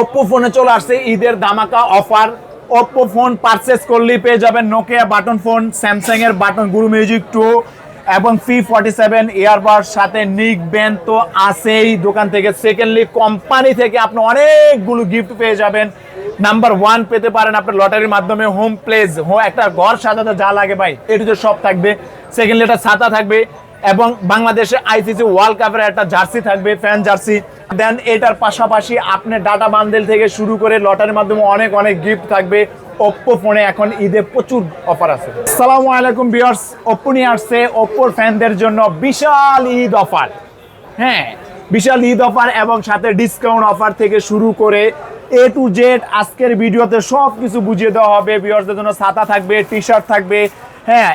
Oppo ফোনে চলে আসছে ঈদের দামাকা অফার ওপ্পো ফোন পারচেস করলেই পেয়ে যাবেন নোকিয়া বাটন ফোন স্যামসাং এর বাটন গুরু মিউজিক টু এবং ফি ফর্টি সেভেন ইয়ারবাড সাথে নিক ব্যান্ড তো আছেই দোকান থেকে। সেকেন্ডলি কোম্পানি থেকে আপনি অনেকগুলো গিফট পেয়ে যাবেন। নাম্বার ওয়ান পেতে পারেন আপনার লটারির মাধ্যমে হোম প্লেস হো, একটা ঘর সাজাতে যা লাগে ভাই এটুতে সব থাকবে। সেকেন্ডলি একটা ছাতা থাকবে। এবং বাংলাদেশে আইসিসি ওয়ার্ল্ড কাপের একটা জার্সি থাকবে ফ্যান জার্সি দেন এটার পাশাপাশি আপনি ডাটা বান্ডেল থেকে শুরু করে লটারির মাধ্যমে অনেক অনেক গিফট থাকবে। ওপ্পো ফোনে এখন ঈদে প্রচুর অফার আছে। আসসালামু আলাইকুম ভিউয়ার্স ওপ্পো নিয়ে আসছে ওপ্পোর ফ্যানদের জন্য বিশাল ঈদ অফার হ্যাঁ বিশাল ঈদ অফার এবং সাথে ডিসকাউন্ট অফার থেকে শুরু করে এ টু জেড আজকের ভিডিওতে সব কিছু বুঝিয়ে দেওয়া হবে। ভিউয়ার্সদের জন্য ছাতা থাকবে টি শার্ট থাকবে হ্যাঁ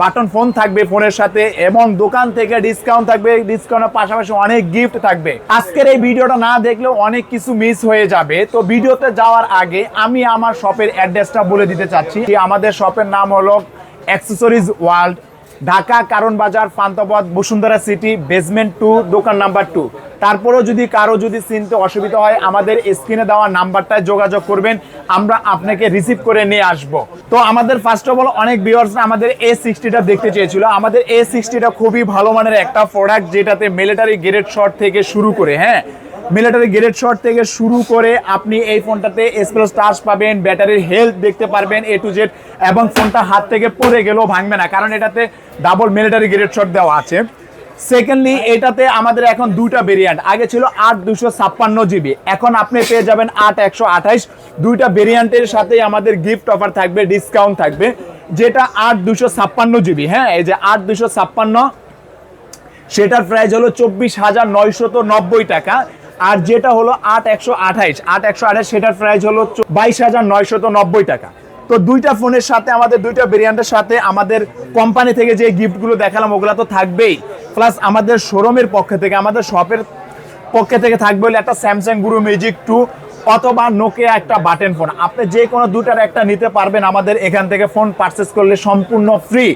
বাটন ফোন থাকবে ফোনের সাথে এবং দোকান থেকে ডিসকাউন্ট থাকবে। ডিসকাউন্টের পাশাপাশি অনেক গিফট থাকবে। আজকের এই ভিডিওটা না দেখলেও অনেক কিছু মিস হয়ে যাবে। তো ভিডিওতে যাওয়ার আগে আমি আমার শপের অ্যাড্রেসটা বলে দিতে চাচ্ছি। আমাদের শপের নাম হলো অ্যাক্সেসরিজ ওয়ার্ল্ড ঢাকা, কারণ বাজার Panthapath Bashundhara City basement two দোকান নাম্বার টু তারপরেও যদি কারও যদি চিনতে অসুবিধা হয়, আমাদের স্ক্রিনে দেওয়া নাম্বারটায় যোগাযোগ করবেন, আমরা আপনাকে রিসিভ করে নিয়ে আসব। তো আমাদের ফার্স্ট অফ অল অনেক ভিউয়ার্স আমাদের এ সিক্সটিটা দেখতে চেয়েছিল। আমাদের এ সিক্সটিটা খুবই ভালো মানের একটা প্রোডাক্ট যেটাতে মিলিটারি গ্রেড শট থেকে শুরু করে হ্যাঁ? মিলিটারি গ্রেড শট থেকে শুরু করে আপনি এই ফোনটাতে এসপ্রেস চার্জ পাবেন ব্যাটারির হেলথ দেখতে পারবেন এ টু জেড এবং ফোনটা হাত থেকে পড়ে গেলেও ভাঙবে না, কারণ এটাতে ডাবল মিলিটারি গ্রেড শট দেওয়া আছে। সেকেন্ডলি এটাতে আমাদের এখন দুইটা ভেরিয়েন্ট আগে ছিল আট দুশো ছাপ্পান্ন জিবি এখন আপনি পেয়ে যাবেন আট একশো আঠাইশ। দুইটা ভেরিয়েন্টের সাথে আমাদের গিফট অফার থাকবে ডিসকাউন্ট থাকবে, যেটা আট দুশো ছাপ্পান্ন জিবি হ্যাঁ এই যে আট দুশো ছাপ্পান্ন, সেটার প্রাইস হলো চব্বিশ হাজার নয়শত নব্বই টাকা। আর যেটা হলো আট একশো আঠাইশ, আট একশো আঠাইশ, সেটার প্রাইস হলো বাইশ হাজার নয়শত নব্বই টাকা। তো দুইটা ফোনের সাথে, আমাদের দুইটা ভেরিয়েন্টের সাথে আমাদের কোম্পানি থেকে যে গিফটগুলো দেখালাম, ওগুলো তো থাকবেই। প্লাস আমাদের শোরুমের পক্ষ থেকে, আমাদের শপের পক্ষে থেকে থাকবে হলো একটা স্যামসাং গুরু মিউজিক টু অথবা নোকিয়া একটা বাটন ফোন আপনি যে কোনো দুটার একটা নিতে পারবেন আমাদের এখান থেকে ফোন পারচেস করলে সম্পূর্ণ ফ্রি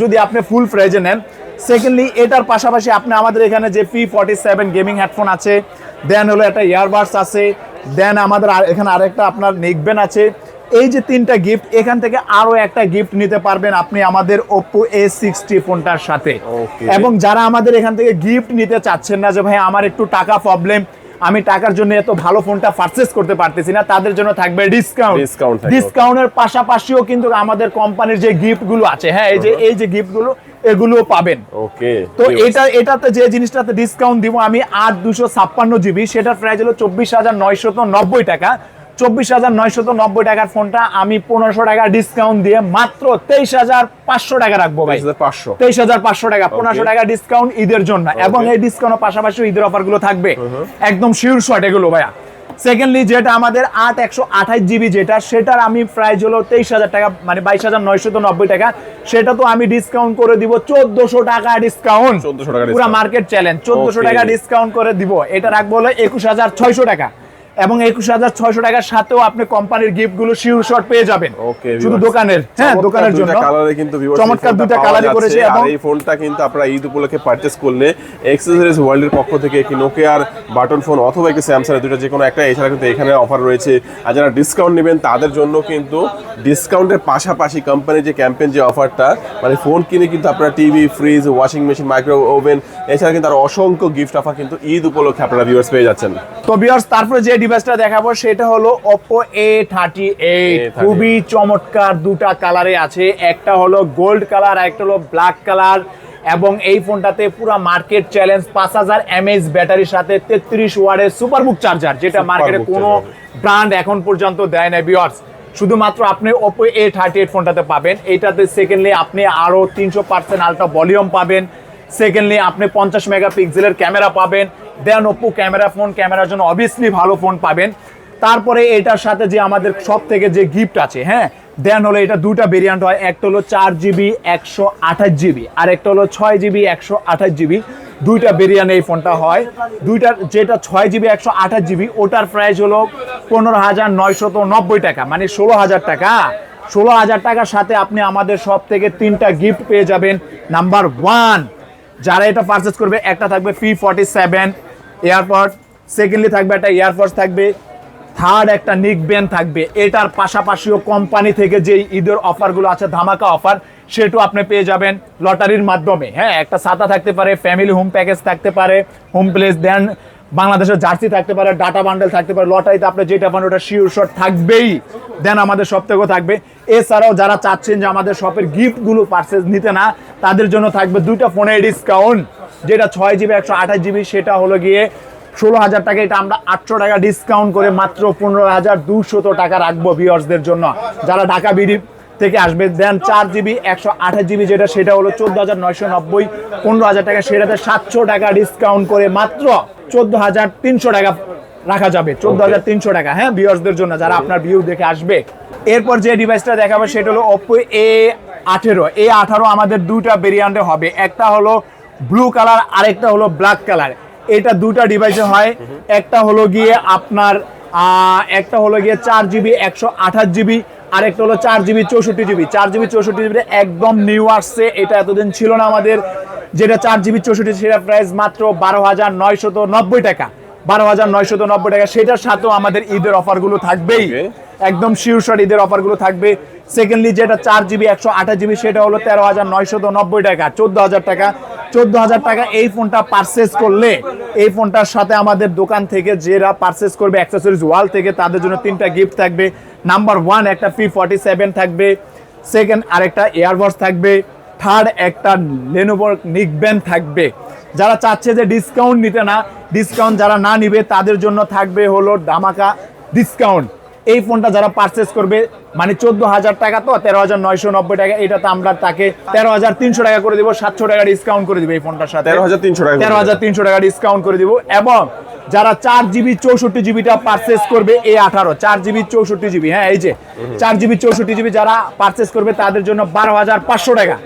যদি আপনি ফুল প্রাইজে নেন সেকেন্ডলি এটার পাশাপাশি আপনি আমাদের এখানে যে P forty seven gaming headphone আছে দেন হলো একটা ইয়ারবাডস আছে দেন আমাদের আর- এখানে আরেকটা আপনার নেকবেন আছে। এই যে তিনটা গিফট এখান থেকে আরও একটা গিফট নিতে পারবেন আপনি আমাদের ওপো এ সিক্সটি ফোনটার সাথে। এবং যারা আমাদের এখান থেকে গিফট নিতে চাচ্ছেন না যে ভাই আমার একটু টাকা প্রবলেম আমি টাকার জন্য এত ভালো ফোনটা পারচেস করতে পারতেছি না তাদের জন্য থাকবে ডিসকাউন্ট। ডিসকাউন্টের পাশাপাশিও কিন্তু আমাদের কোম্পানির যে গিফটগুলো আছে হ্যাঁ এই যে এই যে গিফট গুলো এগুলোও পাবেন। ওকে তো এটা এটাতে যে জিনিসটাতে ডিসকাউন্ট দিব আমি আট দুশো ছাপ্পান্ন জিবি সেটার প্রাইস হলো চব্বিশ হাজার নয়শত নব্বই টাকা। চব্বিশ হাজার নয়শত নব্বই টাকার ফোনটা আমি পনেরোশো টাকা ডিসকাউন্ট দিয়ে মাত্র তেইশ হাজার পাঁচশো টাকা রাখব ভাই। পাঁচশো। তেইশ হাজার পাঁচশো টাকা পনেরোশো টাকা ডিসকাউন্ট ঈদের জন্য। এবং এই ডিসকাউন্টের পাশাপাশি ঈদের অফারগুলো থাকবে একদম শিওর শর্ট এগুলো ভাইয়া। সেকেন্ডলি যেটা আমাদের আট একশো আঠাশ জিবি যেটা সেটার আমি প্রাইস হলো তেইশ হাজার টাকা মানে বাইশ হাজার নয়শত নব্বই টাকা। সেটা তো আমি ডিসকাউন্ট করে দিব চোদ্দশো টাকা ডিসকাউন্ট চোদ্দশো টাকা পুরো মার্কেট চ্যালেঞ্জ চোদ্দশো টাকা ডিসকাউন্ট করে দিব। এটা রাখব হলো একুশ হাজার ছয়শো টাকা। এবং একুশ হাজার ছয়শো টাকার সাথেও আপনি কোম্পানির গিফটগুলো শিওর শর্ট পেয়ে যাবেন। শুধু দোকানের হ্যাঁ দোকানের জন্য। কালারে কিন্তু চমৎকার পাওয়া কালারই করেছে এবং এই ফোনটা কিন্তু আপনারা ঈদ উপলক্ষে পারচেস করলে এক্সেসরিজ ওয়ার্ল্ডের পক্ষ থেকে একটি নোকিয়ার বাটন ফোন অথবা একটি স্যামসাং দুটো যে কোনো একটা এছাড়া কিন্তু এখানে অফার রয়েছে। আর যারা ডিসকাউন্ট নেবেন তাদের জন্য কিন্তু ডিসকাউন্টের পাশাপাশি কোম্পানির যে ক্যাম্পেন যে অফারটা মানে ফোন কিনে কিন্তু আপনারা TV fridge washing machine micro oven এছাড়া কিন্তু আরও অসংখ্য গিফট অফার কিন্তু ঈদ উপলক্ষে আপনারা ভিউয়ার্স পেয়ে যাচ্ছেন। তো বিয়ার্স তারপরে যে ডিভাইসটা দেখাবো সেটা হলো Oppo A38 খুবই চমৎকার দুটা কালারে আছে। একটা হলো গোল্ড কালার আর একটা হলো ব্ল্যাক কালার এবং এই ফোনটাতে পুরো মার্কেট চ্যালেঞ্জ পাঁচ হাজার এমএইচ ব্যাটারির সাথে তেত্রিশ ওয়ার্ডের সুপারবুক চার্জার যেটা মার্কেটে কোনো। ব্র্যান্ড এখন পর্যন্ত দেয় না বিয়ার্স শুধুমাত্র আপনি ওপো এ থার্টি এইট ফোনটাতে পাবেন। এইটাতে সেকেন্ডলি আপনি আরও তিনশো পার্সেন্ট আলট্রা ভলিউম পাবেন। সেকেন্ডলি আপনি পঞ্চাশ মেগাপিক্সেলের ক্যামেরা পাবেন। দেন ওপো ক্যামেরা ফোন, ক্যামেরার জন্য অবভিয়াসলি ভালো ফোন পাবেন। তারপরে এটার সাথে যে আমাদের সব থেকে যে গিফট আছে হ্যাঁ দেন হলো এটা দুটা ভেরিয়েন্ট হয়, একটা হলো চার জিবি একশো আঠাশ জিবি আর একটা হলো ছয় জিবি একশো আঠাশ জিবি দুইটা ভেরিয়েন্ট এই ফোনটা হয়। দুইটার যেটা ছয় জিবি একশো আঠাশ জিবি ওটার প্রাইস হলো পনেরো হাজার নয়শত নব্বই টাকা মানে ষোলো হাজার টাকা। ষোলো হাজার টাকার সাথে আপনি আমাদের সব থেকে তিনটা গিফট পেয়ে যাবেন। নাম্বার ওয়ান যারা এটা পারচেস করবে, একটা থাকবে P forty seven airpod secondly থাকবে একটা এয়ারফোর্স থাকবে থার্ড একটা নিক ব্যান থাকবে। এটার পাশাপাশিও কোম্পানি থেকে যে ঈদের অফারগুলো আছে, ধামাকা অফার সেটাও আপনি পেয়ে যাবেন লটারির মাধ্যমে। হ্যাঁ একটা ছাতা থাকতে পারে ফ্যামিলি হোম প্যাকেজ থাকতে পারে হোম প্লেস দেন বাংলাদেশের জার্সি থাকতে পারে, ডাটা বান্ডেল থাকতে পারে, লটারিতে আপনি যেটা পান ওটা শিওর শট থাকবেই। দেন আমাদের সব থাকবে। এছাড়াও যারা চাচ্ছেন যে আমাদের শপের গিফটগুলো পার্সেস নিতে না, তাদের জন্য থাকবে দুইটা ফোনের ডিসকাউন্ট যেটা ছয় জিবি একশো আঠাশ জিবি সেটা হলো গিয়ে ষোলো হাজার টাকা, এটা আমরা আটশো টাকা ডিসকাউন্ট করে মাত্র পনেরো হাজার দুশত টাকা রাখব ভিওর্সদের জন্য। যারা ঢাকা বিডি থেকে আসবে। দেন চার জিবি একশো আঠাশ জিবি যেটা সেটা হলো চোদ্দ হাজার নয়শো নব্বই। পনেরো হাজার টাকা সেটাতে সাতশো টাকা ডিসকাউন্ট করে মাত্র চোদ্দ হাজার তিনশো টাকা রাখা যাবে। চোদ্দ হাজার তিনশো টাকা হ্যাঁ ভিওর্সদের জন্য যারা আপনার ভিউ দেখে আসবে। এরপর যে ডিভাইসটা দেখাবো সেটা হলো ওপো এ আঠেরো। এ আঠারো আমাদের দুইটা ভেরিয়েন্টে হবে। একটা হলো ব্লু কালার আরেকটা হলো ব্ল্যাক কালার এটা দুটা ডিভাইসে হয়। একটা হলো গিয়ে আপনার একটা হলো গিয়ে চার জিবি একশো আঠাশ জিবি আরেকটা হলো চার জিবি চৌষট্টি জিবি। চার জিবি চৌষট্টি জিবি একদম নিউ আসছে। এটা এতদিন ছিল না আমাদের। যেটা চার জিবি চৌষট্টি সেটা প্রাইস মাত্র বারো হাজার নয়শত নব্বই টাকা। বারো হাজার নয়শত নব্বই টাকা। সেটার সাথেও আমাদের ঈদের অফারগুলো থাকবেই। একদম শিওর শট ঈদের অফারগুলো থাকবে। সেকেন্ডলি যেটা চার জিবি একশো আঠাশ জিবি সেটা হলো তেরো হাজার নয়শত নব্বই টাকা চোদ্দ হাজার টাকা। চোদ্দ হাজার টাকা এই ফোনটা পারচেস করলে এই ফোনটার সাথে আমাদের দোকান থেকে যারা পারচেস করবে অ্যাক্সেসরিজ ওয়াল থেকে তাদের জন্য তিনটা গিফট থাকবে। নাম্বার ওয়ান একটা পি ফর্টি সেভেন থাকবে। সেকেন্ড আরেকটা এয়ারবস থাকবে। থার্ড একটা লেনোভোর নিকব্যান থাকবে। যারা চাচ্ছে যে ডিসকাউন্ট নিতে না ডিসকাউন্ট যারা না নিবে, তাদের জন্য থাকবে হলো ধামাকা ডিসকাউন্ট এই ফোনটা যারা পারচেস করবে মানে চোদ্দ হাজার টাকা তো তেরো হাজার নয়শো নব্বই টাকা এটাতে আমরা তাকে তেরো হাজার তিনশো টাকা করে দিব সাতশো টাকা ডিসকাউন্ট করে দিব এই ফোনটার সাথে। তেরো হাজার তিনশো টাকা তেরো হাজার তিনশো টাকা ডিসকাউন্ট করে দিব এবং যারা চার জিবি চৌষট্টি জিবিটা পারচেস করবে এই আঠারো চার জিবি চৌষট্টি জিবি হ্যাঁ এই যে চার জিবি চৌষট্টি জিবি যারা পারচেস করবে তাদের জন্য বারো হাজার পাঁচশো টাকা।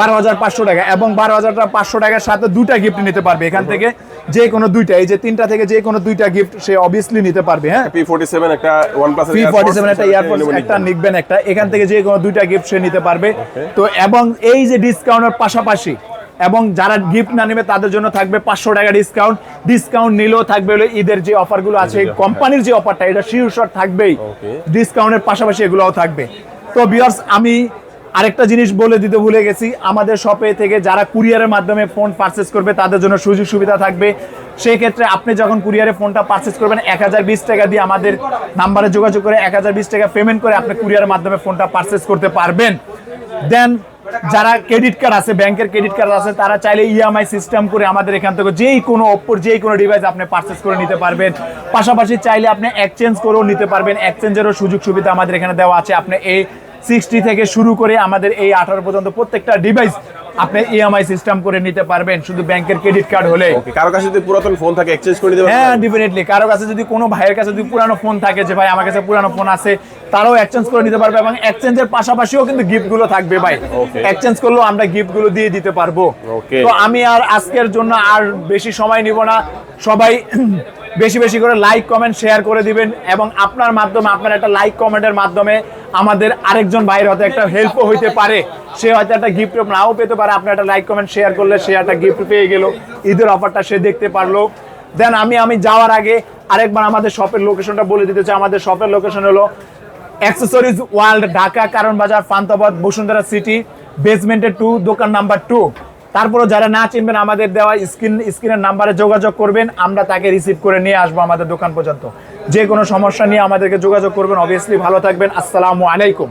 বারো হাজার পাঁচশো। টাকা এবং বারো হাজার পাঁচশো টাকার সাথে দুটা গিফট নিতে পারবে এখান থেকে যে কোনো দুইটা এই যে তিনটা থেকে যে কোনো দুইটা গিফট সে অবভিয়াসলি নিতে পারবে হ্যাঁ। পি ফোর্টি সেভেন একটা one plus P forty seven একটা এয়ারপোর্ট একটা নিকবেন একটা এখান থেকে যে কোনো দুইটা গিফট সে নিতে পারবে। তো এবং এই যে ডিসকাউন্টের পাশাপাশি এবং যারা গিফট না নেবে তাদের জন্য থাকবে পাঁচশো টাকা ডিসকাউন্ট ডিসকাউন্ট নিলেও থাকবে হলো ঈদের যে অফারগুলো আছে কোম্পানির যে অফারটা এটা শিওর শট থাকবেই. ডিসকাউন্টের পাশাপাশি এগুলোও থাকবে। তো বিয়ার্স আমি আরেকটা জিনিস বলে দিতে ভুলে গেছি। আমাদের শপে থেকে যারা কুরিয়ারের মাধ্যমে ফোন পারচেস করবে, তাদের জন্য সুযোগ সুবিধা থাকবে। সেই ক্ষেত্রে আপনি যখন কুরিয়ারে ফোনটা পারচেস করবেন, এক হাজার বিশ টাকা দিয়ে আমাদের নাম্বারে যোগাযোগ করে এক হাজার বিশ টাকা পেমেন্ট করে আপনি কুরিয়ারের মাধ্যমে ফোনটা পারচেস করতে পারবেন। দেন যারা ক্রেডিট কার্ড আছে, ব্যাংকের ক্রেডিট কার্ড আছে, তারা চাইলে ইএমআই সিস্টেম করে আমাদের এখান থেকে যেই কোনো ওপ্পোর যেই কোনো ডিভাইস আপনি পারচেস করে নিতে পারবেন। পাশাপাশি চাইলে আপনি এক্সচেঞ্জ করেও নিতে পারবেন। এক্সচেঞ্জেরও সুযোগ সুবিধা আমাদের এখানে দেওয়া আছে। আপনি এই সিক্সটি থেকে শুরু করে আমাদের এই আঠারো পর্যন্ত প্রত্যেকটা ডিভাইস আপনি ইএমআই সিস্টেম করে নিতে পারবেন শুধু ব্যাংকের ক্রেডিট কার্ড হলে। কারও কাছে যদি পুরাতন ফোন থাকে এক্সচেঞ্জ করে দিতে হ্যাঁ ডেফিনেটলি কারও কাছে যদি কোনো ভাইয়ের কাছে যদি পুরানো ফোন থাকে যে ভাই আমার কাছে পুরানো ফোন আছে তারাও এক্সচেঞ্জ করে নিতে পারবে এবং এক্সচেঞ্জের পাশাপাশিও কিন্তু গিফটগুলো থাকবে ভাই। এক্সচেঞ্জ করলেও আমরা গিফটগুলো দিয়ে দিতে পারব। তো আমি আর আজকের জন্য আর বেশি সময় নিব না। সবাই বেশি বেশি করে লাইক কমেন্ট শেয়ার করে দিবেন এবং আপনার মাধ্যমে, আপনার একটা লাইক কমেন্টের মাধ্যমে আমাদের আরেকজন ভাইয়ের হয়তো একটা হেল্পও হইতে পারে। সে হয়তো একটা গিফট নাও পেতে পারে আপনার একটা লাইক কমেন্ট শেয়ার করলে সে একটা গিফট পেয়ে গেল। ঈদের অফারটা সে দেখতে পারল। দেন আমি আমি যাওয়ার আগে আরেকবার আমাদের শপের লোকেশনটা বলে দিতে চাই। আমাদের শপের লোকেশন হলো অ্যাক্সেসরিজ ওয়ার্ল্ড ঢাকা, কারণ বাজার, ফান্তাবাদ, বসুন্ধরা সিটি বেসমেন্টে টু দোকান নাম্বার টু তারপরে যারা না চিনবেন আমাদের দেওয়া স্ক্রিন, স্ক্রিনের নাম্বারে যোগাযোগ করবেন, আমরা তাকে রিসিভ করে নিয়ে আসব আমাদের দোকান পর্যন্ত। যে কোনো সমস্যা নিয়ে আমাদেরকে যোগাযোগ করবেন অবভিয়াসলি ভালো থাকবেন, আসসালামু আলাইকুম।